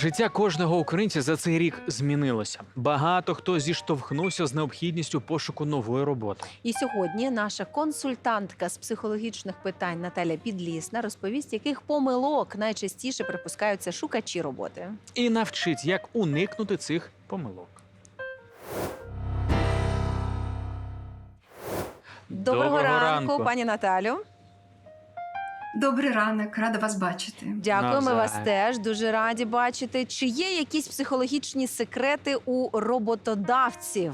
Життя кожного українця за цей рік змінилося. Багато хто зіштовхнувся з необхідністю пошуку нової роботи. І сьогодні наша консультантка з психологічних питань Наталя Підлісна розповість, яких помилок найчастіше припускаються шукачі роботи. І навчить, як уникнути цих помилок. Доброго, ранку, пані Наталю. Добрий ранок, рада вас бачити. Дякую, ми вас теж дуже раді бачити. Чи є якісь психологічні секрети у роботодавців,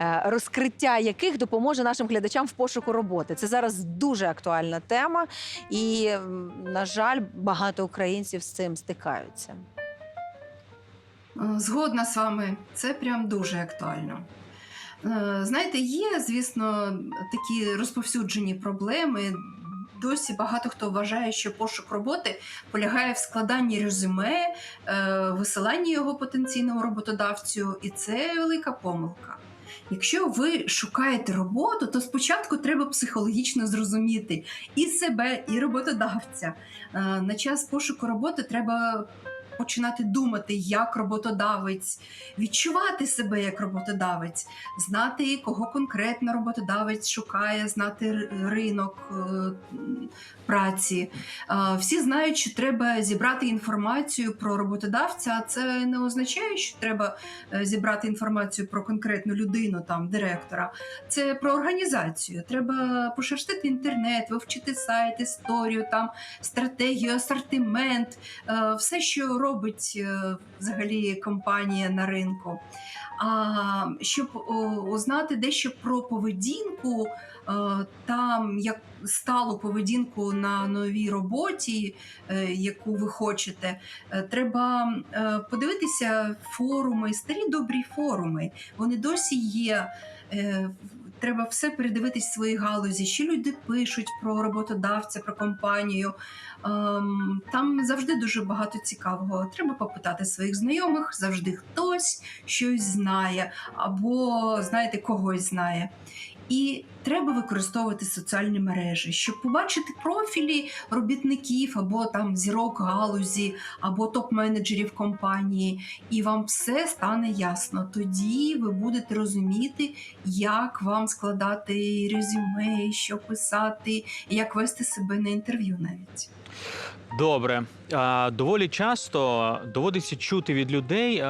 е, розкриття яких допоможе нашим глядачам в пошуку роботи? Це зараз дуже актуальна тема, і, на жаль, багато українців з цим стикаються. Е, Згодна з вами, це прям дуже актуально. Е, Знаєте, є, звісно, такі розповсюджені проблеми. Досі багато хто вважає, що пошук роботи полягає в складанні резюме, е, висиланні його потенційному роботодавцю, і це велика помилка. Якщо ви шукаєте роботу, то спочатку треба психологічно зрозуміти і себе, і роботодавця. Е, На час пошуку роботи треба починати думати як роботодавець, відчувати себе як роботодавець, знати, кого конкретно роботодавець шукає, знати ринок е, праці. Е, Всі знають, що треба зібрати інформацію про роботодавця. Це не означає, що треба е, зібрати інформацію про конкретну людину, там директора. Це про організацію. Треба пошерстити інтернет, вивчити сайт, історію, там стратегію, асортимент, все, що робить е, взагалі компанія на ринку. А щоб узнати дещо про поведінку, е, там як сталу поведінку на новій роботі, е, яку ви хочете, треба подивитися форуми, старі добрі форуми. Вони досі є. Треба все передивитись в своїй галузі, що люди пишуть про роботодавця, про компанію. Ем, Там завжди дуже багато цікавого. Треба попитати своїх знайомих, завжди хтось щось знає, або знаєте, когось знає. І треба використовувати соціальні мережі, щоб побачити профілі робітників або там зірок галузі, або топ-менеджерів компанії, і вам все стане ясно. Тоді ви будете розуміти, як вам складати резюме, що писати, як вести себе на інтерв'ю навіть. Добре, доволі часто доводиться чути від людей.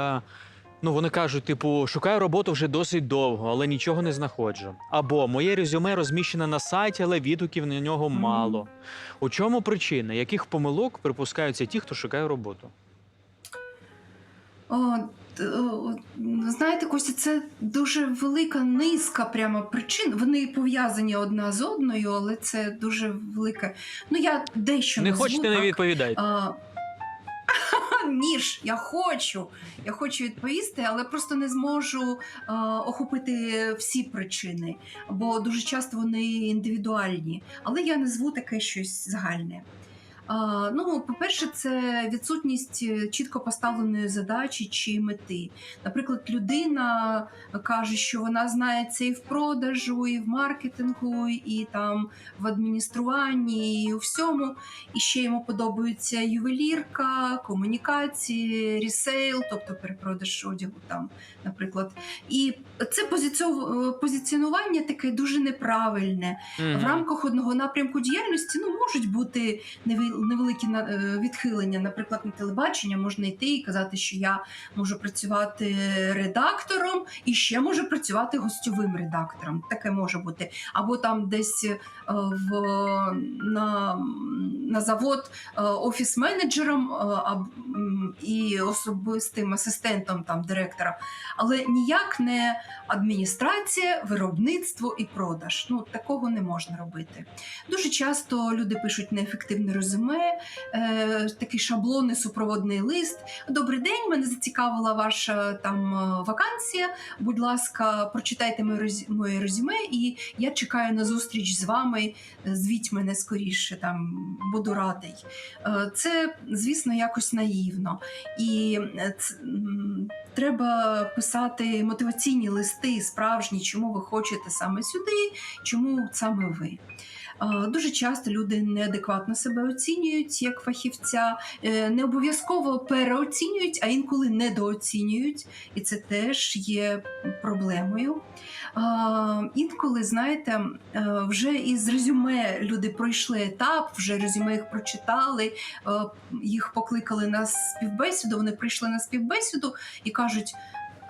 Ну, вони кажуть, типу, шукаю роботу вже досить довго, але нічого не знаходжу. Або моє резюме розміщене на сайті, але відгуків на нього мало. У чому причина? Яких помилок припускаються ті, хто шукає роботу? О, о, знаєте, Костя, це дуже велика низка прямо причин. Вони пов'язані одна з одною, але це дуже велика. Ну, я дещо не назву, хочете, не так. відповідайте. А, Ніж, я хочу. Я хочу відповісти, але просто не зможу е, охопити всі причини, бо дуже часто вони індивідуальні. Але я назву таке щось загальне. Ну, по-перше, це відсутність е, чітко поставленої задачі чи мети. Наприклад, людина каже, що вона знається і в продажу, і в маркетингу, і там в адмініструванні, і у всьому. І ще йому подобається ювелірка, комунікації, ресейл, тобто перепродаж одягу, там, наприклад. І це позиціонування таке дуже неправильне. В рамках одного напрямку діяльності ну, можуть бути невел- невеликі е, відхилення. Наприклад, на телебачення можна йти і казати, що я можу працювати редактором і ще можу працювати гостьовим редактором. Таке може бути. Або там десь е, в, на, на завод е, офіс-менеджером і особистим асистентом там, директора. Але ніяк не адміністрація, виробництво і продаж. Ну такого не можна робити. Дуже часто люди пишуть неефективне резюме, е, такий шаблонний супроводний лист. Добрий день, мене зацікавила ваша там е, вакансія. Будь ласка, прочитайте моє резюме, і я чекаю на зустріч з вами. Звіть мене скоріше, там буду радий. Е, Це, звісно, якось наївно. І е, ц- м, треба писати мотиваційні листи, справжні, чому ви хочете саме сюди, чому саме ви. Дуже часто люди неадекватно себе оцінюють як фахівця, е, не обов'язково переоцінюють, а інколи недооцінюють, і це теж є проблемою. Інколи, знаєте, е, вже із резюме люди пройшли етап, вже резюме їх прочитали, е, їх покликали на співбесіду. Вони прийшли на співбесіду і кажуть.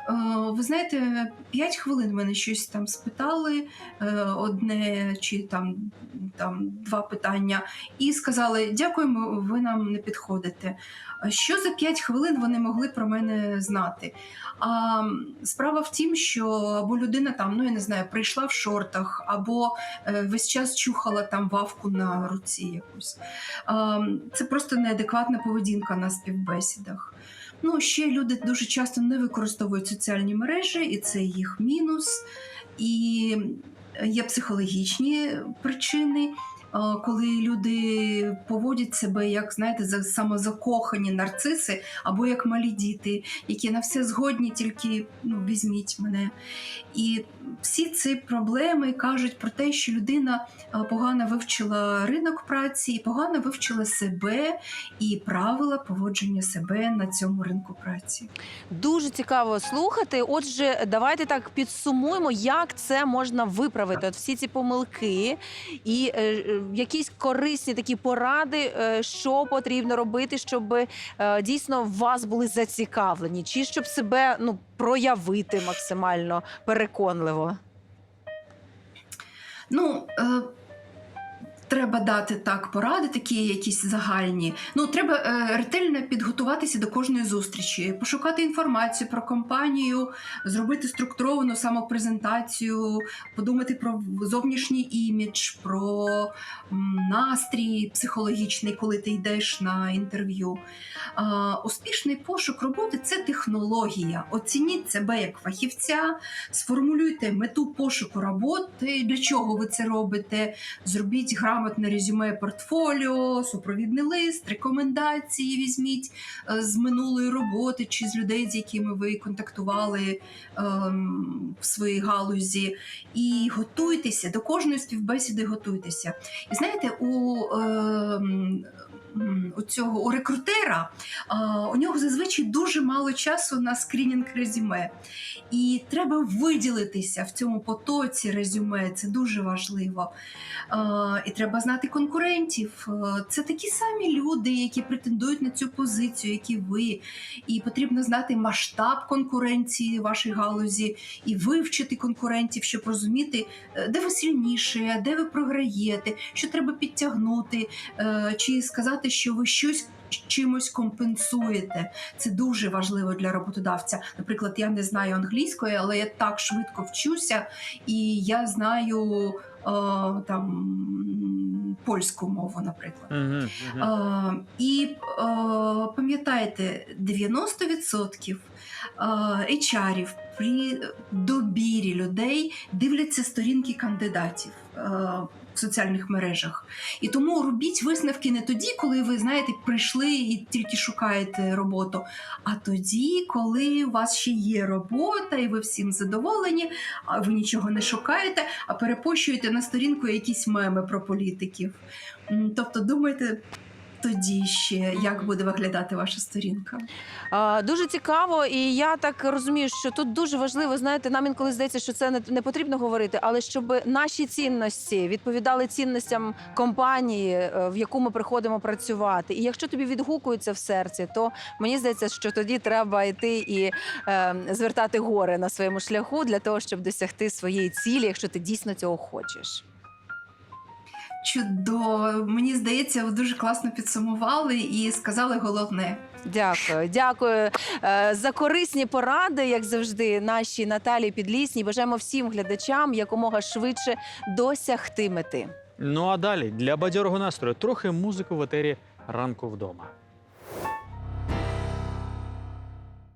«Е, Ви знаєте, 5 хвилин мене щось там спитали, е, одне чи там, там два питання, і сказали: дякуємо, ви нам не підходите. Що за 5 хвилин вони могли про мене знати? А справа в тім, що або людина там, ну я не знаю, прийшла в шортах, або е, весь час чухала там вавку на руці якусь. Це просто неадекватна поведінка на співбесідах. Ну, ще люди дуже часто не використовують соціальні мережі, і це їх мінус. І є психологічні причини, е, коли люди поводять себе як знаєте, за- самозакохані нарциси або як малі діти, які на все згодні, тільки ну, візьміть мене. І всі ці проблеми кажуть про те, що людина е, погано вивчила ринок праці, і погано вивчила себе і правила поводження себе на цьому ринку праці. Дуже цікаво слухати. Отже, давайте так підсумуємо, як це можна виправити. От всі ці помилки і е, е, якісь корисні такі поради, е, що потрібно робити, щоб е, дійсно вас були зацікавлені, чи щоб себе ну проявити максимально переконливо. Ну, е, треба дати так поради, такі якісь загальні. Ну, треба е, ретельно підготуватися до кожної зустрічі, пошукати інформацію про компанію, зробити структуровану самопрезентацію, подумати про зовнішній імідж, про настрій психологічний, коли ти йдеш на інтерв'ю. Е, успішний пошук роботи це технологія. Оцініть себе як фахівця, сформулюйте мету пошуку роботи, для чого ви це робите. Зробіть грамотне резюме портфоліо, супровідний лист, рекомендації візьміть е, з минулої роботи чи з людей, з якими ви контактували ем, в своїй галузі. І готуйтеся до кожної співбесіди. Готуйтеся. І знаєте, у ем, у цього у рекрутера у нього зазвичай дуже мало часу на скринінг резюме. І треба виділитися в цьому потоці резюме. Це дуже важливо. І треба знати конкурентів. Це такі самі люди, які претендують на цю позицію, як і ви. І потрібно знати масштаб конкуренції в вашій галузі і вивчити конкурентів, щоб розуміти, е, де ви сильніше, де ви програєте, що треба підтягнути, е, чи сказати, що ви щось чимось компенсуєте. Це дуже важливо для роботодавця. Наприклад, я не знаю англійської, але я так швидко вчуся, і я знаю е, там польську мову, наприклад. Угу. Е, і е, пам'ятайте, 90% е, HR-ів при добірі людей дивляться сторінки кандидатів. В соціальних мережах. І тому робіть висновки не тоді, коли ви знаєте, прийшли і тільки шукаєте роботу, а тоді, коли у вас ще є робота, і ви всім задоволені, а ви нічого не шукаєте, а перепощуєте на сторінку якісь меми про політиків. Тобто думайте тоді ще, як буде виглядати ваша сторінка. А, Дуже цікаво, і я так розумію, що тут дуже важливо, знаєте, нам інколи здається, що це не, не потрібно говорити, але щоб наші цінності відповідали цінностям компанії, е, в яку ми приходимо працювати. І якщо тобі відгукується в серці, то мені здається, що тоді треба йти і е, звертати гори на своєму шляху для того, щоб досягти своєї цілі, якщо ти дійсно цього хочеш. Чудово, мені здається, ви дуже класно підсумували і сказали головне. Дякую, дякую е, за корисні поради, як завжди, нашій Наталії Підлісній. Бажаємо всім глядачам якомога швидше досягти мети. Ну а далі для бадьорого настрою трохи музики в етері ранку вдома.